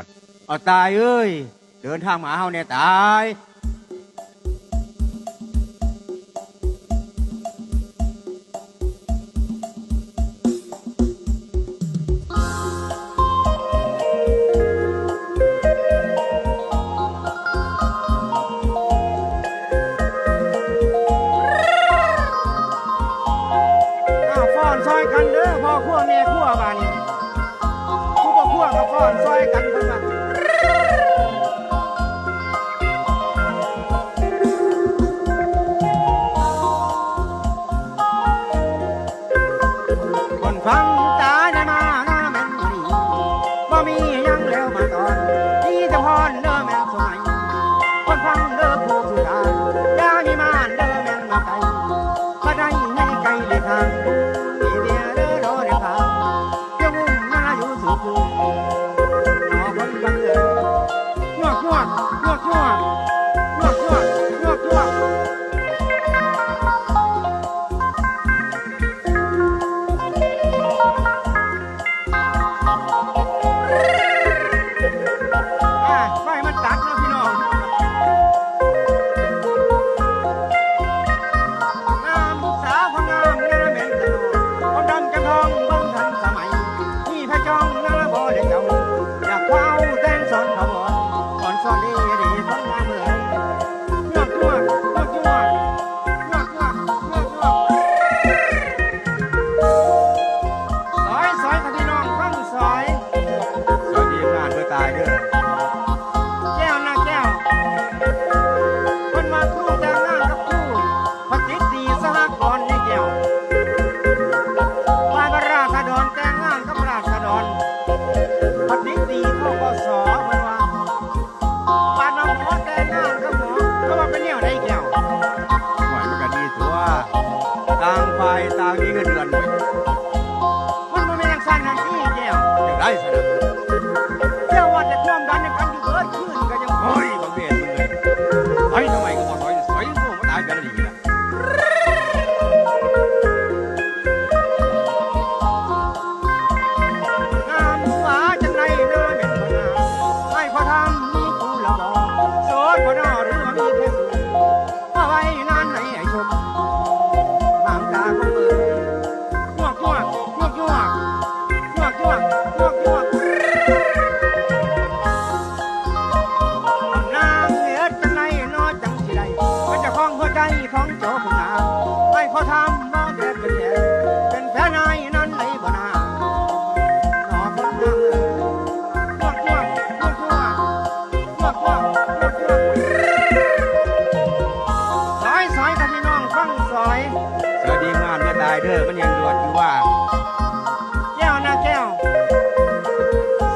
ก่อนอตายเอ้ย เดินทางมาเฮาเนี่ยตาย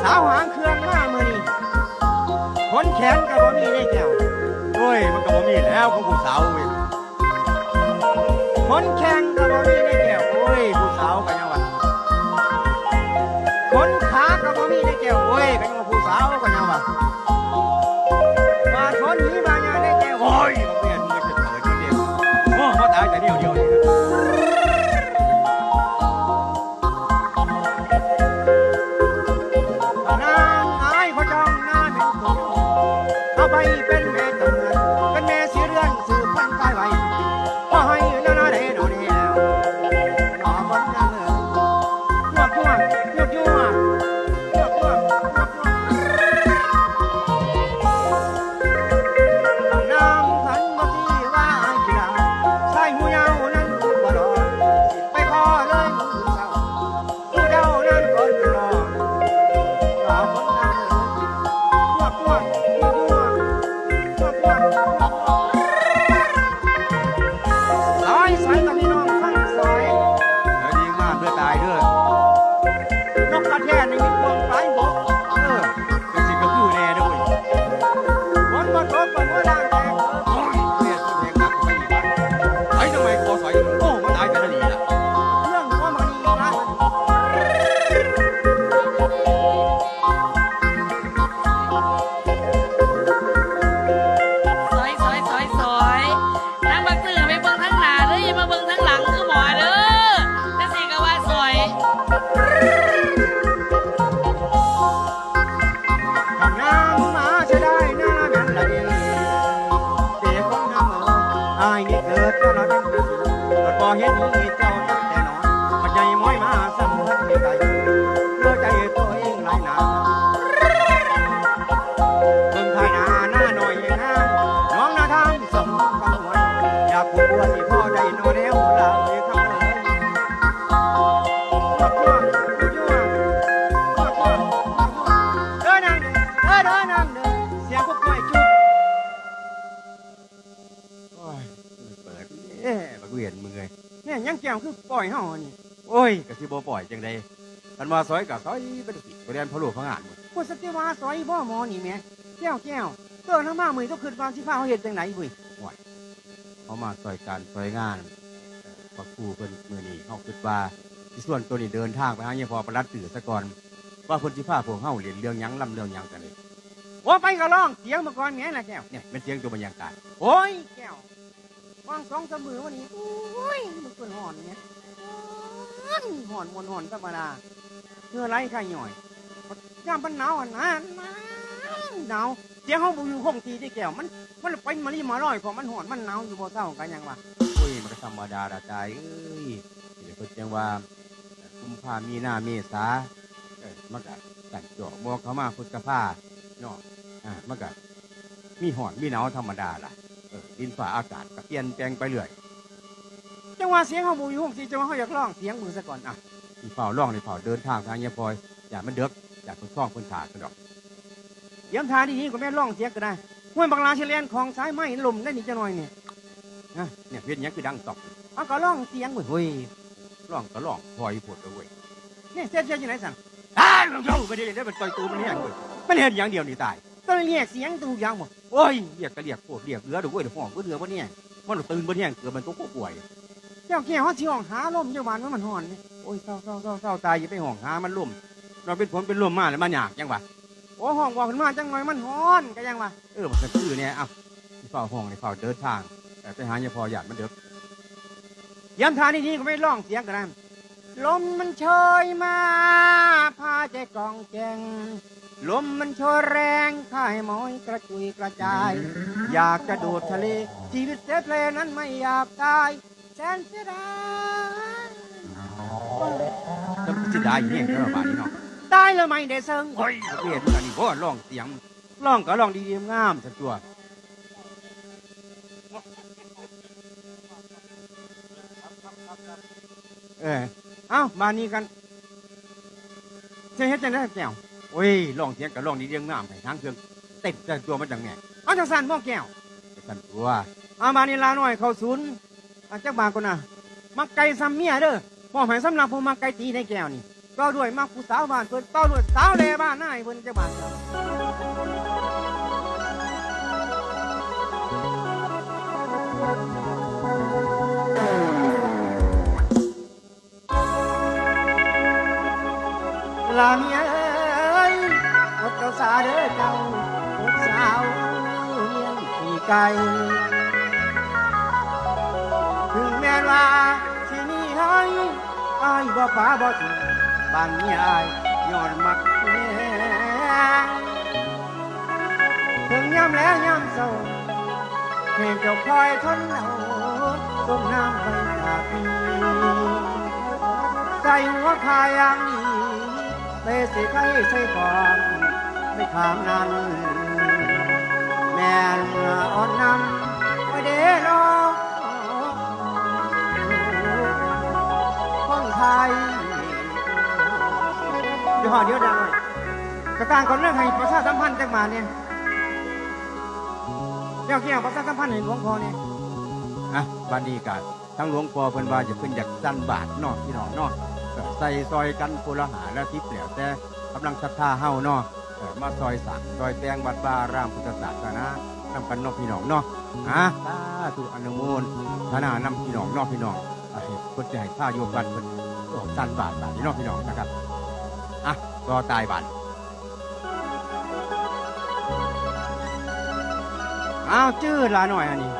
สาวหางเครื่องหน้ามือนี่คนแขนกับบ่มีได้แก้วโอ้ยมันก็บ่มีแล้วของผู้สาวเว้ยคนแข้งกับบ่มีได้แก้วโอ้ยผู้สาวกันยังวะคนขากับบ่มีได้แก้วโอ้ยกันยังผู้สาวกันยังวะมาชนนี้มาเนี่ยได้แก้วโอ้ย 哎 วียนมือไงเนี่ยยังแก้วคือปล่อยเฮานี่โอ้ยกะสิบ่ปล่อยจังไดกันมาซอยกะซอยบ่ได้สิบ่ได้อันพะโล้พะงานหมดกูสติว่าซอยบ่หมอนี่แหม่แก้วแก้วเตือนทั้งมามือต้องขึ้นความสิพาเฮาเฮ็ดจังไหนเว้ยเขามาซอยการซอยงานเอ่อปักครูเพิ่นมื้อนี้เฮาคิดว่าสิส่วนตัวนี้เดินทางไปหาเฮียพอประหลัดตื่อซะก่อนว่าเพิ่นสิพาพวกเฮาเรียนเรื่องหยังลำเรื่องหยังกันเลยโอ้ไปก็ร้องเสียงมาก่อนแหม่ล่ะแก้วเนี่ยเป็นเสียงตัวบรรยากาศโอ้ยแก้ว วางสองสมือวันนี้โอ้ยมันเปินห่อนเนี่ยห่อนห่อนมวนห่อนธรรมดาเพื่อไรใครหน่อยย่ามมันหนาวอะนะหนาวเสียงเขาบุอยู่คงทีที่แก้วมันมันไปมารีมาร้อยเพราะมันห่อนมันหนาวอยู่บ่เศร้ากันยังวะโอ้ยมันก็ธรรมดาละใจายเอ้ยเดี๋ยวเพิ่นจังว่ากุมภามีหน้าเมษาเอ้ยมันก็สั่นจ่อบอกเขามาพุทธภาเนาะอ่ามันก็มีหอนมีหนาวธรรมดาล่ะ ดินฟ้าอากาศก็เปลี่ยนแปลงไปเรื่อย จังหวะเสียงเขาบุอยู่คงทีจังหวะเขาอยากร้องเสียงมือซะก่อนอะมีเฝ้าร่องในเฝ้าเดินทางทางเงียพลอยอย่ามันเดือกอย่าคนคล้องคนขากันดอกเยี่ยมทาดีๆก็แม่ร้องเสียงก็ได้ห้วยบางลาเชลียนของสายไม้ลมได้นี่จะหน่อยเนี่ยนะเนี่ยเวียนหยังคือดังตอกเอาก็ร้องเสียงเว้ยเฮ้ยร่องก็ร่องพลอยปวดเลยเว้ยเนี่ยเสียเสียอยู่ไหนสั่งอ้าวลงเจ้าไปได้ได้มันต่อยตูมันแห้งเว้ยมันเห็นอย่างเดียวนี่ตายต้องเรียกเสียงตูอย่างหมด โอ้ยเรียกก็เรียกโคตรเรียกเรือดี๋ยวเว้ยเดี๋ยวห้องก็เรือบ่เนี่ยมันตื่นบ่เนี่ยเกิดมันตัวป่วยเจ้าแก้วเขาสิห้องหาลมเจ้าบ้านว่ามันห่อนนี่โอ้ยเศร้าเศร้าเศร้าเศร้าตายอย่าไปห้องหามันล่มเราเป็นผลเป็นล่มมาแล้วมันหยากยังวะโอ้ห้องบอกขึ้นมาจังหน่อยมันฮ้อนก็ยังวะเออมันก็คือเนี่ยเอ้าที่เฝ้าห้องในเฝ้าเดินทางแต่ไปหาเนี่ยพอหยาดมันเดือกเยี่ยมทาดีๆก็ไม่ร้องเสียงก็ได้ลมมันเชยมาพาใจกองแจง ลมมันโชยแรงข้าให้หมอยกระจุยกระจาย อยากจะโดดทะเล ชีวิตเสียเพลนั้นไม่อยากตายแสนเสียดายแล้วมันสิได้เนี่ยก็บาดนี้เนาะตายแล้วไม่ได้เซิงโอ้ยเปลี่ยนกันนี่บ่ร้องเสียงร้องก็ร้องดีๆงามสักตัวเออเอ้ามานี่กันจะเฮ็ดจังได้แก้ว โอ้ยร้องเสียงก็ร้องดีๆงามให้ทางเครื่องเต็มแต่ตัวมันดังไงเอาจังสันพ่อแก้วไปสั่นตัวเอามานี่ลาหน่อยเขาศูนย์อาจักบางคนน่ะมักไก่ซ้ำเมียเด้อพ่อให้สำหรับผู้มักไก่ตีในแก้วนี่ก็ด้วยมักผู้สาวบ้านเพิ่นต่อด้วยสาวเลบ้านนายเพิ่นจักบางลาเมีย ไก่ถึงแม้ว่าสิมีให้อายบ่ฟ้าบ่ถึงบ้านนี้อายย้อนมักแม่ถึงยามแล้งยามเศร้าให้เจ้าคอยทนเอาต้มน้ำไปฝากพี่ใส่หัวคายอย่างนี้ไปสิใครใส่ฟองไม่ถามนั้นแม่นอ่อนน้ำไปเด้อน้องคนไทยเดี๋ยวหอเดี๋ยวดังเลยกระต่าน ธ์จังมาเนี่ยเกี่ยวเกี่ยวประชาสัมพันธ์ให้หลวงพ่อเนี่ยอะบัดนี้ก็ทั้งหลวงพ่อเพิ่นว่าจะขึ้นจากสั้นบาทเนาะพี่น้องเนาะเออใส่ซอยกันคนละหาและทิพย์แล้วแต่ กำลังศรัทธาเฮาเนาะเออมาซอยสังซอยแตงวัดบารามพุทธศาสนานำกันเนาะพี่น้องเนาะอะสาธุอนุโมทนานำพี่น้องเนาะพี่น้องอะให้เพิ่นจะให้ข้าโยมบัดเพิ่นโอ้สั้นบาทบาทนี่เนาะพี่น้องนะครับอะรอตายบาทอ้าวจื้อลาหน่อยอันนี้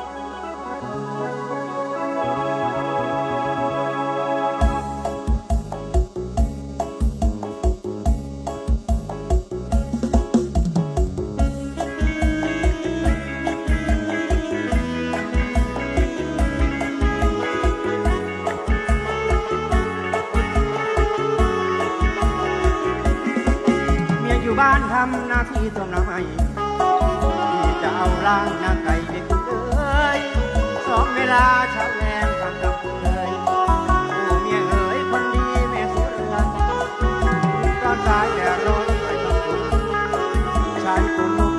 านทำหน้าที่ทำน้ำไอที่จะเอาล่างหน้าไก่เด็กเอ้ยสองเวลาเช้าแรงทำกับเลยผู้เมียเอ๋ยคนดีแม่สุเรือนตอนสายแต่ร้อนไปบางคนชายคนนม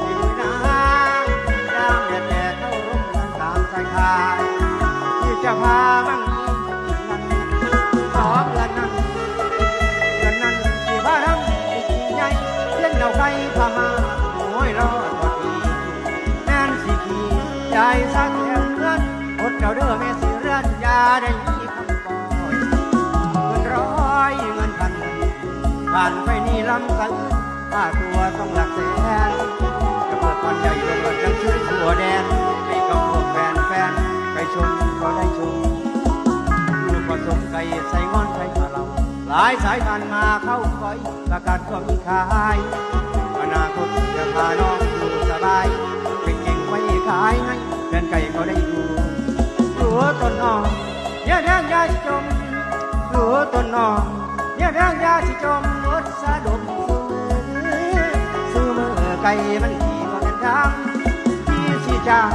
ไปด้วยน้ำยามแดดแดดเข้าร่มเงินตามสายทาที่จะพาำสันค่าตัวต้องหลักแสนจะเปิดก่อนใหญ่ลงมาจังชื่อทั่วแดนให้กับพวกแฟนแฟนๆไปชมก็ได้ชมลูกผสมไก่ใส่งอนไก่มาเรา หลายสายพันมาเข้าคอยประกาศก็มีขายอนาคตจะพาน้องอยู่สบายเป็นเก่งไว้ขายให้เดินไก่ก็ได้ดูตัวต้นน้องอย่าแดงยาจมตัวต้นน้อง อย่แดงอยาสิจมอดสะดมซื้อมือไก่มันขี่มากันทางที่สีจาง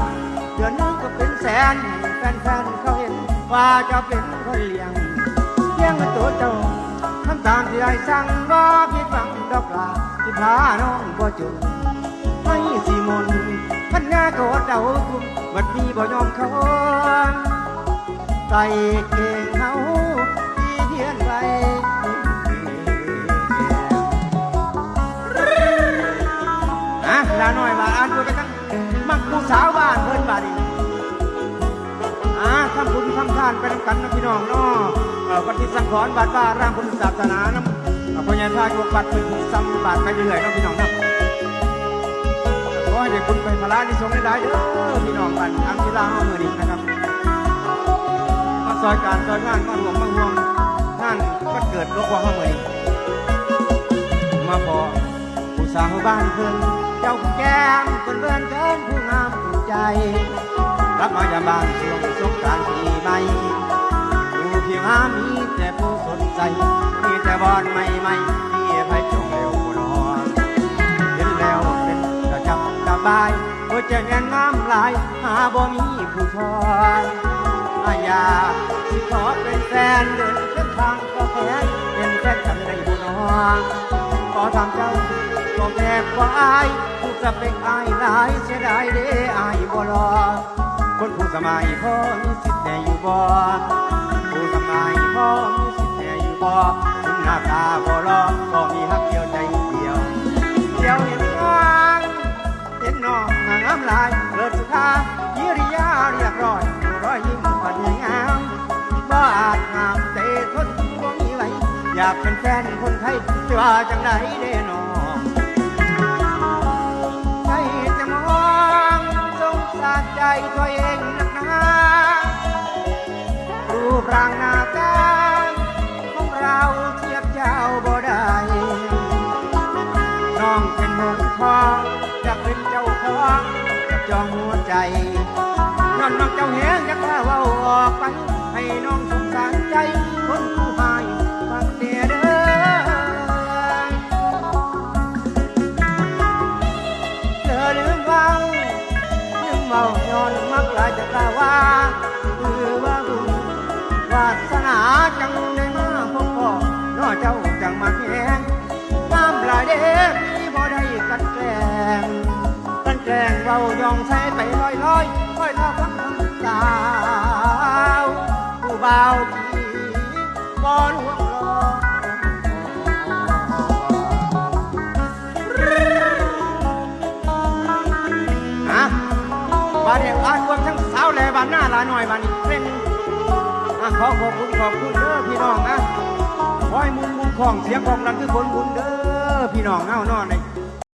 เดือนนึงก็เป็นแสนแฟนๆเขาเห็นว่าจะเป็นคนเลี้ยงเลี้ยงตัวเจ้าทำตามที่ได้สั่งว่าผิดหวังดอกลาที่พาน้องบ่จนไม่สิมนพันงาโกดเดาคุมบัดนี้บ่ยอมเขาใส่เก่งเฮาะลาหน่อยว่าอ่านดูไปทั้งมักผู้สาวบ้านเพิ่นบาดีอ่าทำบุญทำทานไปนำกันนะพี่น้องเนาะเอ่อปฏิสังขรณ์บาทบ้าร่างพุทธศาสนานะเอ่อพญาทาโยกบัตรเป็นซ้ำบาทไปเรื่อยๆนาะพี่น้องนะขอให้ได้คุณไปพลานิสงส์ได้เด้อพี่น้องบ้านอังศิลาเฮามือนี้นะครับมาซอยการซอยงานมาหลวงมาห่วงงานก็เกิดหลวงพ่อเฮามือนี้มาพอผู้สาวบ้านเพิ่น เจ้าแก้มคนเบิ่นเกินผู้งามผู้ใจ รับมายามบ้านช่วงสงกรานต์ปีใหม่อยู่เพียงหามีแต่ผู้สนใจมีแต่บอนใหม่ๆที่ไผจงเร็วบ่นอนเห็นแล้วเป็นกระจับกระบายหัวใจแน่นน้ำลาย หาบ่มีผู้ทอนอาอยากสิขอเป็นแฟนเดินเส้นทางก็แค้นเป็นแฟนกันได้บ่นอนขอทำเจ้า ว่าอายผู้สเปกอายหลายเสียดายเด้อายบ่รอคนผู้สมัยพ่อมีสิทธิ์แน่อยู่บ่ผู้สมัยพ่อมีสิทธิ์แน่อยู่บ่คุณหน้าตาบ่รอก็มีฮักเดียวใจเดียวเดียวเห็นน้องเห็นน้องนางามลายเกิดสุขายิริยาเรียบร้อยรอยยิ้มปัดงามบ่อาจงามเตะทนบ่มีไหวอยากเป็นแฟนคนไทยจะว่าจังไดเด้ ตัวเองนักหนารูปร่างหน้าตาของเราเทียบเจ้าบ่ได้น้องเป็นมงองอยากเป็นเจ้าของอยากจองหัวใจย้อนน้องเจ้าแหงอยากว่าเว้าออกไปให้น้อง จังได้มาพบพ่อน้อเจ้าจังมาแข่งน้ำลายเด็กที่บ่ได้กันแกล้งกันแกล้งเว้ายองใช้ไปลอยลอยลอยท่าฟังคำสาวผู้บ่าวที่บ่ลวงรออะบาดเด็กอานวมทั้งสาวและบานหน้าลาหน่อยบานอีกเป็น อะขอขอบคุณขอบคุณเด้อพี่น้องนะขอให้มุมมุมของเสียงของรันคือผลบุญเด้อพี่น้องเอานอนใน